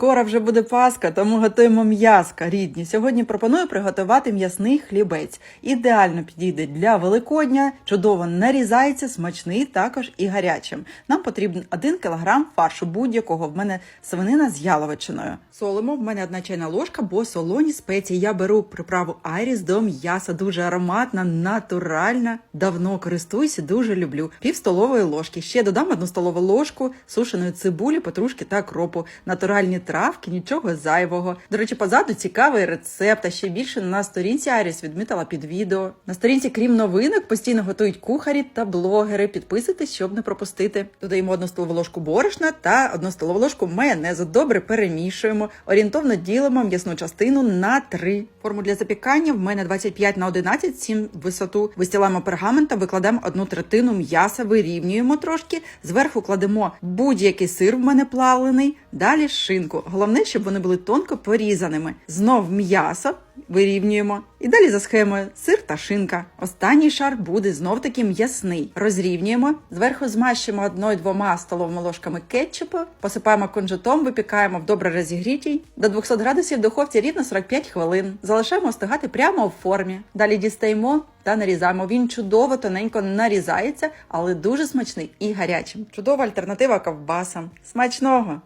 Скоро вже буде Пасха, тому готуємо м'яска рідні. Сьогодні пропоную приготувати м'ясний хлібець. Ідеально підійде для Великодня, чудово нарізається, смачний також і гарячим. Нам потрібен 1 кг фаршу будь-якого. В мене свинина з яловичиною. Солимо, в мене одна чайна ложка, бо солоні спеції. Я беру приправу Айріс до м'яса, дуже ароматна, натуральна. Давно користуюся, дуже люблю. Пів столової ложки. Ще додам одну столову ложку сушеної цибулі, петрушки та кропу. Натуральні травки, нічого зайвого. До речі, позаду цікавий рецепт, а ще більше на сторінці Айріс відмітила під відео. На сторінці, крім новинок, постійно готують кухарі та блогери. Підписуйтесь, щоб не пропустити. Додаємо одну столову ложку борошна та одну столову ложку майонезу. Добре перемішуємо. Орієнтовно ділимо м'ясну частину на 3. Форму для запікання в мене 25 на 11, 7 висоту. Вистілаємо пергаментом, викладаємо одну третину м'яса, вирівнюємо трошки. Зверху кладемо будь-який сир в мене плавлений. Далі шинку. Головне, щоб вони були тонко порізаними. Знов м'ясо вирівнюємо. І далі за схемою сир та шинка. Останній шар буде знов таки м'ясний. Розрівнюємо. Зверху змащуємо одною-двома столовими ложками кетчупу, посипаємо кунжутом, випікаємо в добре розігрітій. До 200 градусів в духовці рівно 45 хвилин. Залишаємо остигати прямо в формі. Далі дістаємо та нарізаємо. Він чудово тоненько нарізається, але дуже смачний і гарячим. Чудова альтернатива ковбасам. Смачного!